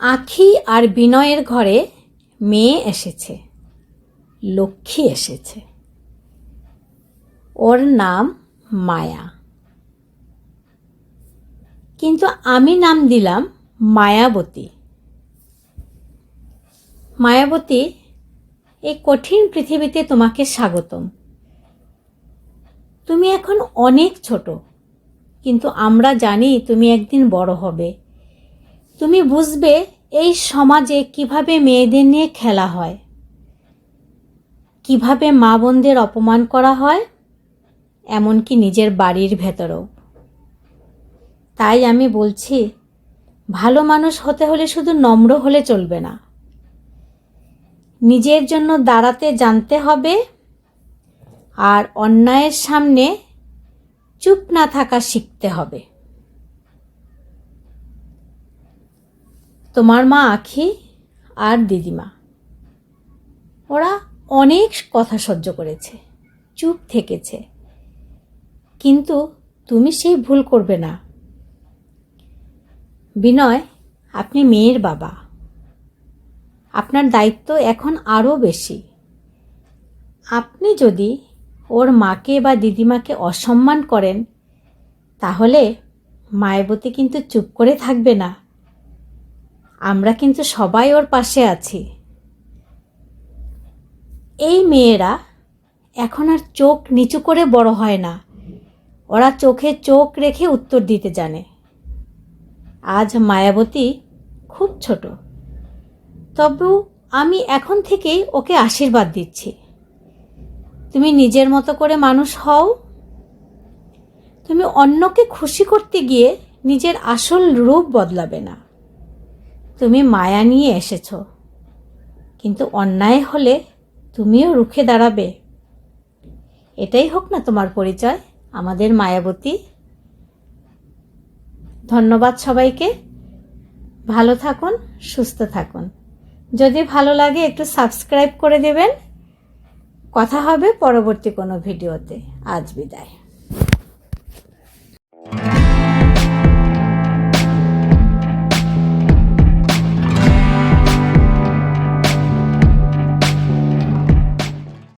আখি আর বিনয়ের ঘরে মেয়ে এসেছে, লক্ষ্মী এসেছে। ওর নাম মায়া। কিন্তু আমি নাম দিলাম মায়াবতী। মায়াবতী, এই কঠিন পৃথিবীতে তোমাকে স্বাগতম। তুমি এখন অনেক ছোট, কিন্তু আমরা জানি তুমি একদিন বড় হবে। তুমি বুঝবে এই সমাজে কীভাবে মেয়েদের নিয়ে খেলা হয়? কীভাবে মা বোনদের অপমান করা হয়? এমনকি নিজের বাড়ির ভেতরেও। তাই আমি বলছি, ভালো মানুষ হতে হলে শুধু নম্র হলে চলবে না। নিজের জন্য দাঁড়াতে জানতে হবে আর অন্যায়ের সামনে চুপ না থাকা শিখতে হবে। তোমার মা আখি আর দিদিমা। ওরা অনেক কথা সহ্য করেছে, চুপ থেকেছে। কিন্তু তুমি সেই ভুল করবে না। বিনয়, আপনি মেয়ের বাবা। আপনার দায়িত্ব এখন আরও বেশি। আপনি যদি ওর মাকে বা দিদিমাকে অসম্মান করেন, তাহলে মায়াবতী কিন্তু চুপ করে থাকবে না। আমরা কিন্তু সবাই ওর পাশে আছি। এই মেয়েরা এখন আর চোখ নিচু করে বড় হয় না। ওরা চোখে চোখ রেখে উত্তর দিতে জানে। আজ মায়াবতী খুব ছোট। তবু আমি এখন থেকেই ওকে আশীর্বাদ দিচ্ছি। তুমি নিজের মতো করে মানুষ হও। তুমি অন্যকে খুশি করতে গিয়ে নিজের আসল রূপ বদলাবে না। তুমি মায়া নিয়ে এসেছ। কিন্তু অন্যায় হলে তুমিও রুখে দাঁড়াবে। এটাই হোক না তোমার পরিচয়, আমাদের মায়াবতী। ধন্যবাদ সবাইকে। ভালো থাকুন, সুস্থ থাকুন। যদি ভালো লাগে একটু সাবস্ক্রাইব করে দেবেন। কথা হবে পরবর্তী কোনো ভিডিওতে। আজ বিদায়।